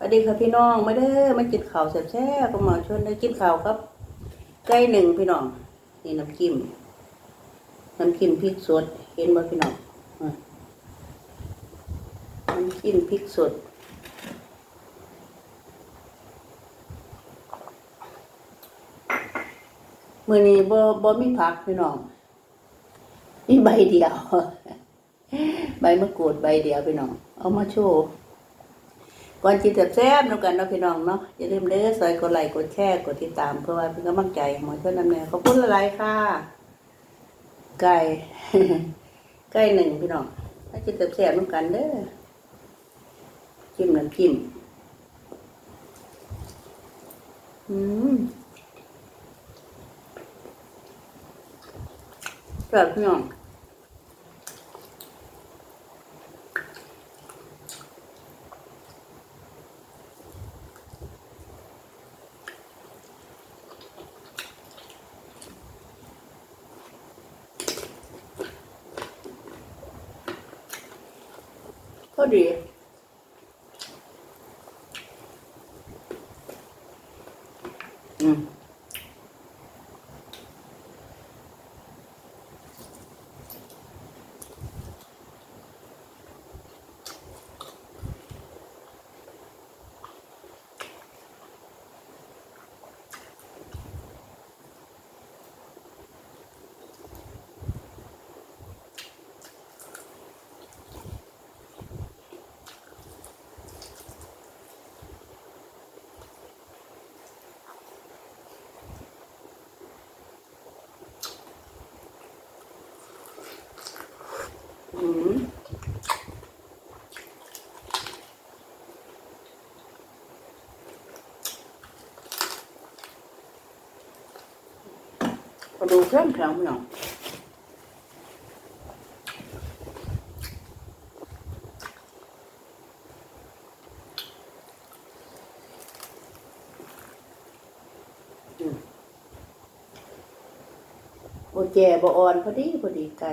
สวัสดีค่ะพี่น้องมาเด้อมากินข้าวแซ่บๆก็มาชวนได้กินข้าวครับไก่หนึ่งพี่น้องนี่น้ำจิ้มน้ำจิ้มพริกสดเห็นบ่พี่น้องน้ำจิ้มพริกสดมือนี้บ่บ่มีผักพี่น้องมีใบเดียว ใบมะกรูดใบเดียวพี่น้อง เอามาโชว์ ก่อนกินแซ่บๆนกันเนาะพี่น้องเนาะอย่าลืมเด้อซอยกดไลค์กดแชร์กดติดตามเพื่อว่าเป็นกำลังใจให้หมอช่วยนำแนวขอบคุณหลายค่ะ ไก่ไก่หนึ่งพี่น้องถ้ากินแซ่บๆนกันเด้อจิ้มน้ำจิ้มอืมแซ่บพี่น้อง ก็ดี อืม อืม กระดูกแข็งแข็งพี่น้องอืมบ่แก่บ่อ่อนพอดีพอดีไก่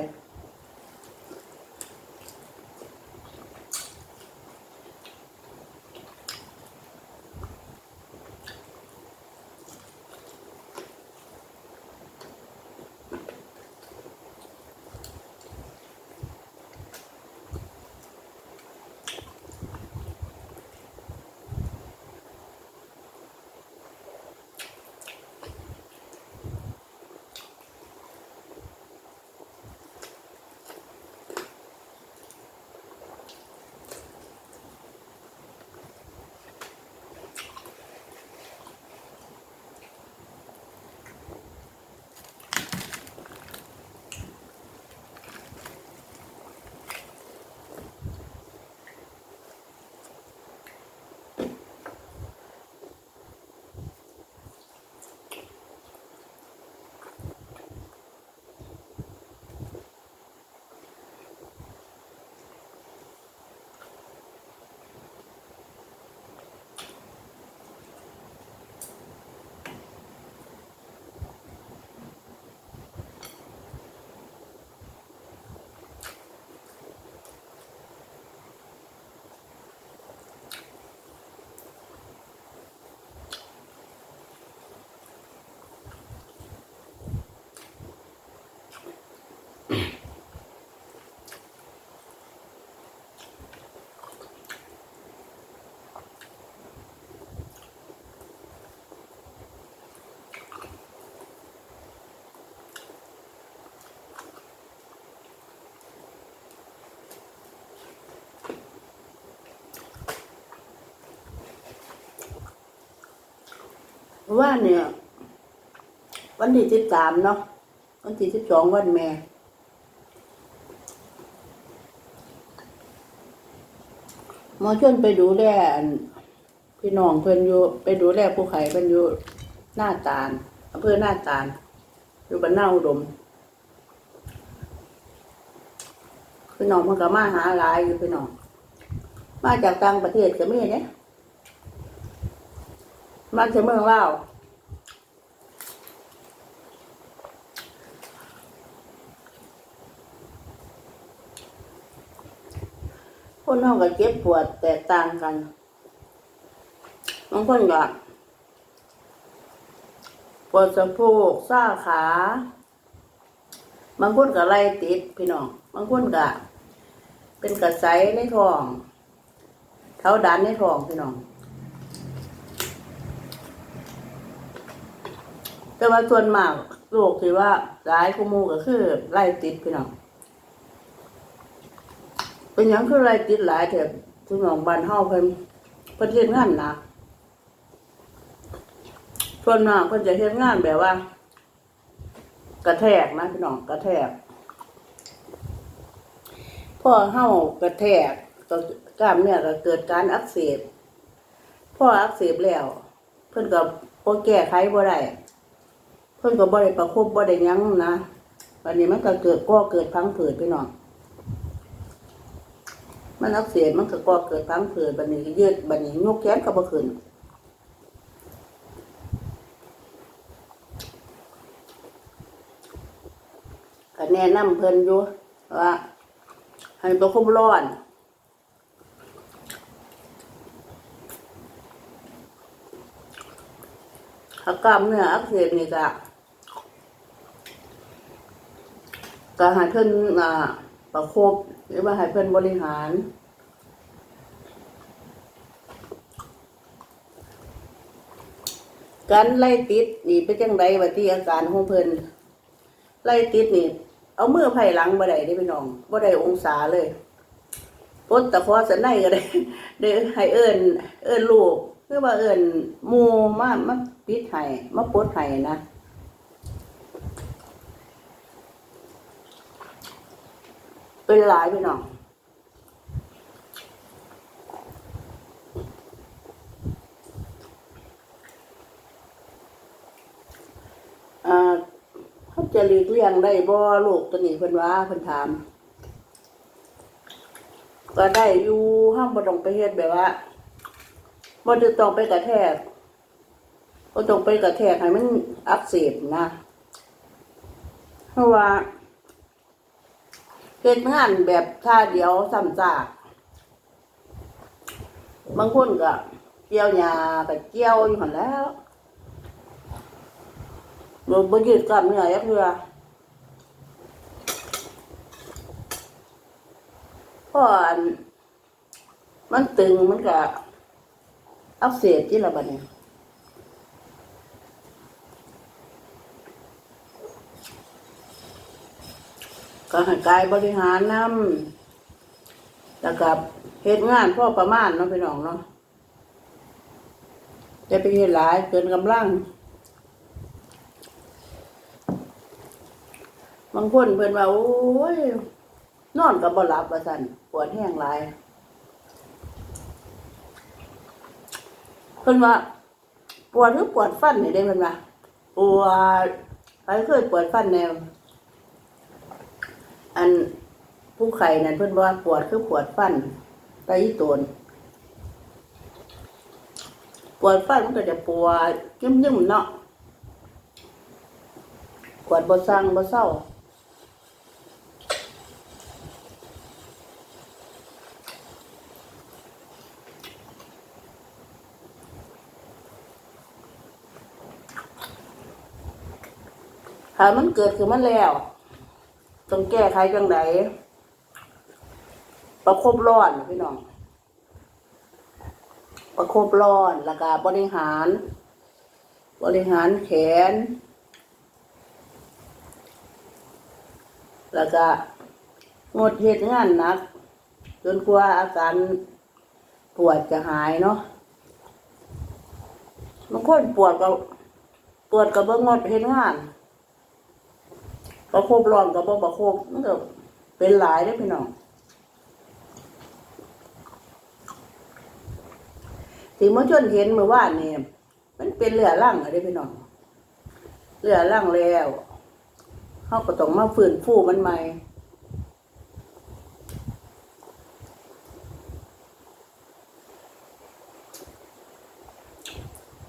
ว่าเนี่ย วันที่สิบสามเนาะวันที่สิบสองวันแม่หมอชวนไปดูแลพี่น้องเพิ่อนอยู่ไปดูแลผู้ไข้เพิ่อนอยู่หน้าตาลอำเภอหน้าตาลอยู่บ้านนาอุดมพี่น้องมันก็มาหาหลายอยู่พี่น้อง มาจากต่างประเทศก็มีเนี่ย มาจากเมืองลาวคนเราก็เจ็บปวดแตกต่างกันบางคนก็ปวดสะโพกซ่าขา บางคนก็ไล่ติดพี่น้อง บางคนก็เป็นกระไสในท้องเท้าดันในท้องพี่น้อง แต่ว่าส่วนมากโรคที่ว่าร้ายขโมก็คือไล่ติดพี่น้องเป็นหยังคือไล่ติดหลายแถบพี่น้องบ้านเฮาเพิ่นเพิ่นเฮ็ดงานหนักส่วนมากเพิ่นจะเฮ็ดงานแบบว่า กระแทกนะพี่น้องกระแทกพอเฮากระแทกก็กล้ามเนื้อก็เกิดการอักเสบพออักเสบแล้ว เพิ่นก็บ่แก้ไขบ่ได้ พิ่นก็บ่ได้ประคบบ่ได้ยังนะวันนี้มันก็เกิดก่อเกิดพังผืดพี่น้องมันอักเสบมันก็ก่อเกิดพังผืดบัดนี้ยืดบัดนี้ยกแขนก็บ่ขึ้นก็แนะนำเพิ่นอยู่ว่าให้ประคบร้อนถ้ากล้ามเนื้ออักเสบนี่ก็ ก็ให้เพิ่นอ่าประคบหรือว่าให้เพิ่นบริหาร การไล่ติดนี่เป็นจังไดว่าที่อาการของเพิ่นไล่ติดนี่ เอามือไผ่หลังบ่ได้เด้พี่น้องบ่ได้องศาเลยปดตะคอสันในก็ได้ได้ให้เอิ้นเอิ้นลูกคือว่าเอิ้นหมู่มามาปิดให้มาปดให้นะ เป็นหลายพี่น้องเขาจะหลีกเลี่ยงได้บ่ลูกตัวนี้เพิ่นว่าเพิ่นถาม ก็ได้อยู่ห้ามบ่ต้องไปเฮ็ดแบบว่าบ่จะต้องไปกระแทกบ่ต้องไปกระแทกให้มันอักเสบนะ เพราะว่า เฮ็ดงานแบบท่าเดียวซ้ำซากบางคนก็เกี่ยวหญ้าก็เกี่ยวอยู่หั่นแล้วบ่บ่ยืดกล้ามเนื้อยักเทื่อเพราะอันมันตึงมันก็อักเสบที่ละบัดนี้ ก็ให้กายบริหารนำแล้วกับเฮ็ดงานพ่อประมาณเนาะพี่น้องเนาะจะไปเฮ็ดหลายเกินกำลัง บางคนเพิ่นว่าโอ้ย นอนก็บ่หลับว่าซั่นปวดแห้งหลายเพิ่นว่าปวดหรือปวดฟันนี่ได้เพิ่นว่าปวดไปเคยปวดฟันแนว อันผู้ไข้นั่นเพิ่นว่าปวดคือปวดฟันไตอีโตนปวดฟันมันก็จะปวดยิ้มๆเนาะปวดบ่สั่งบ่เศร้าถ้ามันเกิดขึ้นมาแล้ว ต้องแก้ไขจังไดประคบร้อนพี่น้อง ประคบร้อนแล้วก็บริหาร บริหารแขน แล้วก็งดเหตุงานหนัก จนกว่าอาการปวดจะหายเนาะบางคนปวดก็ปวดก็เบิ่งงดเหตุงาน ประคบร้อนกับบ่ประคบมันก็เป็นหลายเด้พี่น้องที่มื่อชนเห็นเมื่อวานนี่มันเป็นเรือล่างอะเด้อพี่น้องเรือล่างแล้วเขาก็ต้องมาฟื้นฟูมันใหม่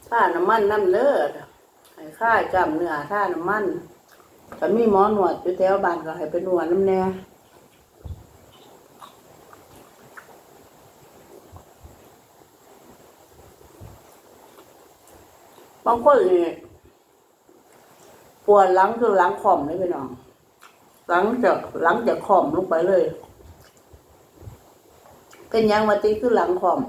ท่าน้ำมันน้ำเลือดให้ค่ายกล้ามเนื้อท่าน้ำมัน ก็มีหมอหนวดอยู่แถวบ้านก็ให้ไปนวดน้ำแน่บางคนนี่ปวดหลังคือหลังคอมเลยพี่น้องหลังจากหลังจากคอมลงไปเลยเป็นยังมาตีคือหลังคอม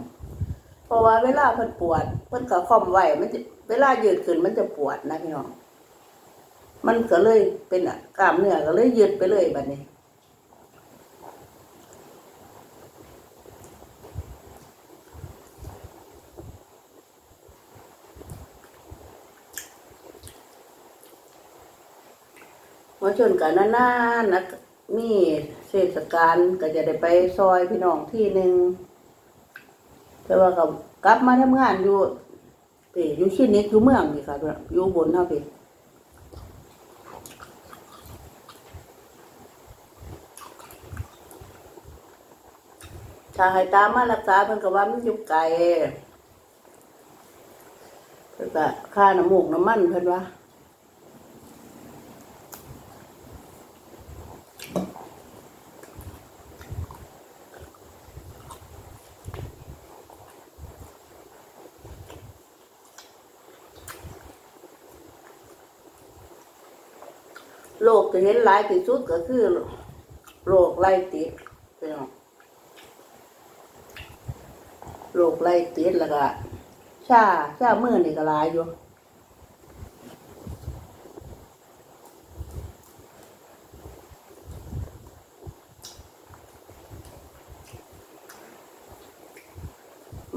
เพราะว่าเวลาเพิ่นปวดเพิ่นก็คอมไว้มันจะเวลายืดขึ้นมันจะปวดนะพี่น้อง มันก็เลยเป็นกล้ามเนื้อก็เลยยืดไปเลยแบบนี้มาชนกันนานๆนะมีเทศกาลก็จะได้ไปซอยพี่น้องที่หนึ่งแต่ว่าก็กลับมาทำงานอยู่ปีอยู่ที่นี้อยู่เมืองนี่ค่ะอยู่บนเท่าพี่ ถ้าให้ตามมารักษาเพิ่นก็ว่ามันอยู่ไกลเพิ่นก็ค่าน้ำมูกน้ำมันเพิ่นว่าโรคที่เห็นหลายที่สุดก็คือโรคไล่ติดพี่น้อง โรคไล่ติดแล้วก็ชาชาเมื่อนี่ก็หลายอยู่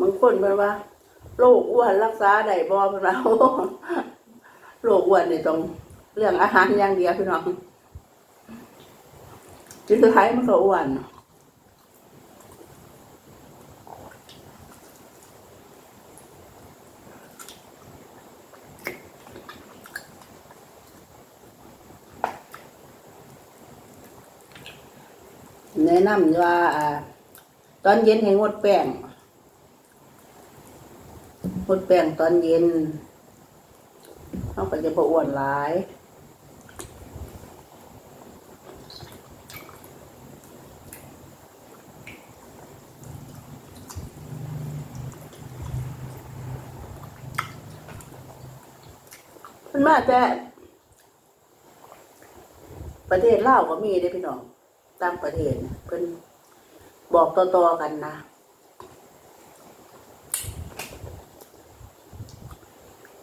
บางคนเป็นว่าโรคอ้วนรักษาได้บ่เป็นว่าโรคอ้วนนี่ต้องเรื่องอาหารอย่างเดียวพี่น้องกินสุดท้ายมันก็อ้วน แนะนำว่าตอนเย็นให้งดแป้งงดแป้งตอนเย็นเขาก็จะบ่อ้วนหลายมันมาแต่ประเทศลาวก็มีได้พี่น้อง ต่างประเทศนเพิ่นบอกต่อๆกันนะ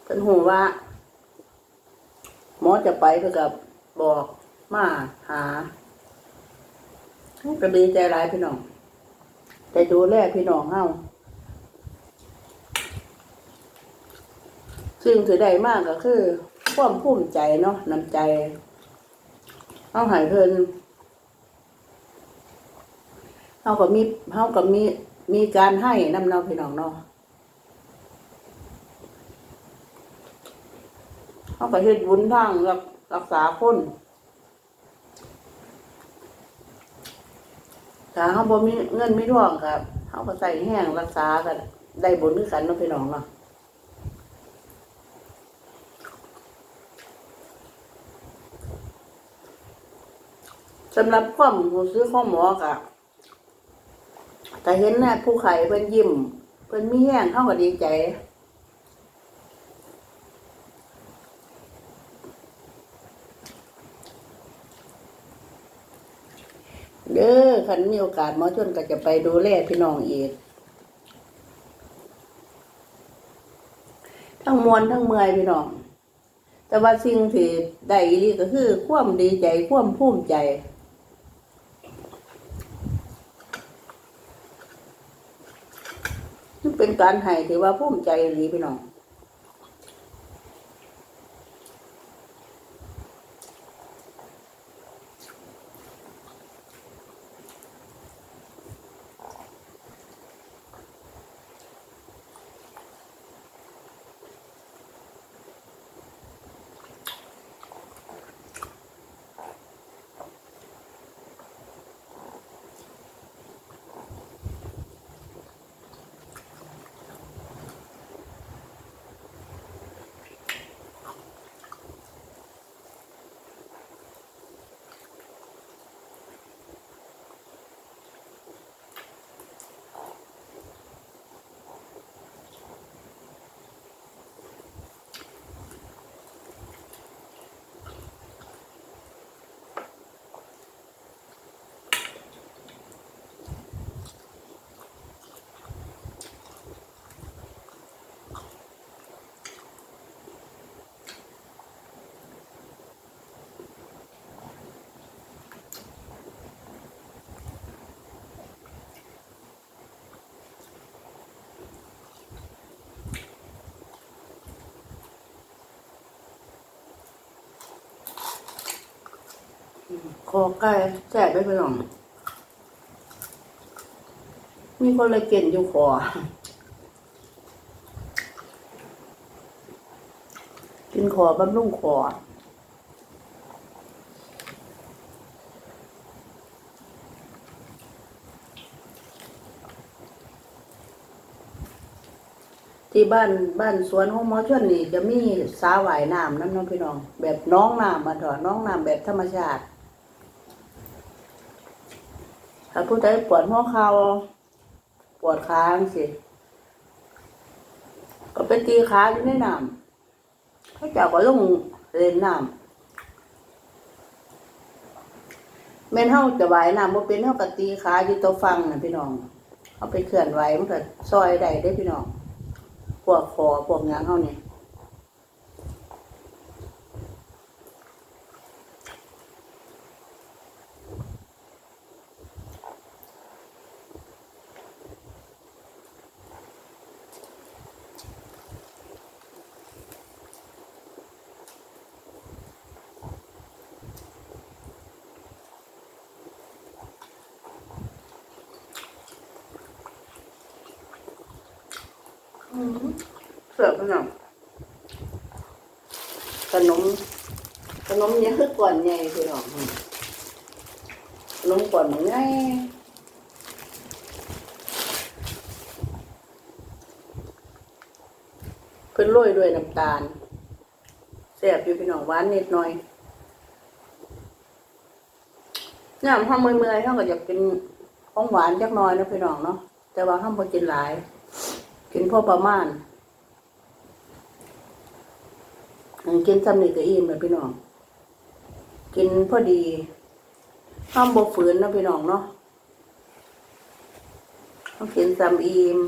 เพิ่นหูว่า หมอจะไปเพื่อกับบอกมาหาก็ดีใจร้ายพี่น้อง แต่ดูแลพี่น้องเฮาซึ่งถือได้มากก็คือ ความภูมิใจเนาะน้ำใจ เอาหายเพิ่นาก็มีเฮาก็มีมีการให้นำเนาพี่น้องเนาะเฮาก็เฮ็ดบุญทางรักรักษาคนถ้าเฮาบ่มีเงินไมีทองก็เฮาก็ใส่แห้งรักษากันได้บุญคือกันเนาะพี่น้องเนาะสำหรับความหูซื้อของหมอกะ แต่เห็นนะผู้ไข่เพิ่นยิ้มเพิ่นมีแห้งเข้าก็ดีใจเด้อคันมีโอกาสหมอชนก็จะไปดูแลพี่น้องอีก ทั้งมวลทั้งเมื่อยพี่น้อง แต่ว่าสิ่งที่ได้อีหลีก็คือ ความดีใจ ความภูมิใจ นี่เป็นการให้ถือว่าภูมิใจอย่างนี้พี่น้อง คอไก่แซ่บไม่ไปหรอกมีคนเลยเก่นอยู่คอกินคอบำรุงคอที่บ้านบ้านสวนของหมอชวนนี่จะมีสาหว่ายน้ำนั่นน้องพี่น้อง แบบน้องน้ำมาถอดน้องน้ำแบบธรรมชาติ ถ้าผู้ใดปวดหัวเข่าปวดขางสิก็ไปตีขาอยู่ในน้ำเขาเจ้าก็ลงเล่นน้ำแม่นเฮาจะว่ายน้ำบ่เป็นเฮาก็ตีขาอยู่ตัวฟังน่ะพี่น้องเอาไปเคลื่อนไหวมันก็ซอยได้เด้พี่น้อง พวกคอพวกหยังเฮานี่ เสือขนมขนมขนมเนี่ยคือก่อนใหญ่พี่น้องขนมก่อนมันใหญ่เพิ่นโรยด้วยน้ำตาลแซ่บอยู่พี่น้องหวานนิดหน่อยน้ำห้ามเมื่อยๆเขาก็อยากกินของหวานจักหน่อยนะพี่น้องเนาะแต่ว่าห้ามพอกินหลาย กินพอประมาณอันกินซ้ำนี่ก็อิ่มเลยพี่น้อง กินพอดีห้ามบกฝืนนะพี่น้องเนาะเขากินซ้ำอิ่ม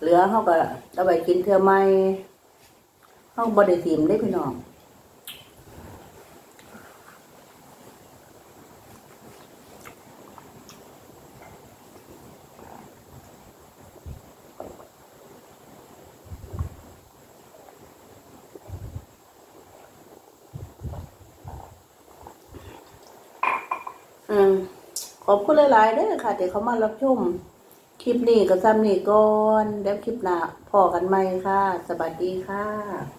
เหลือเขาก็เอาไปกินเทื่อไม่เขาบไดทิมได้พี่น้อง อืม ขอบคุณหลายๆเด้อค่ะที่เขามารับชมคลิปนี้ก็ซ้ำนี่ก่อน แล้วคลิปหน้าพอกันไหมค่ะ สวัสดีค่ะ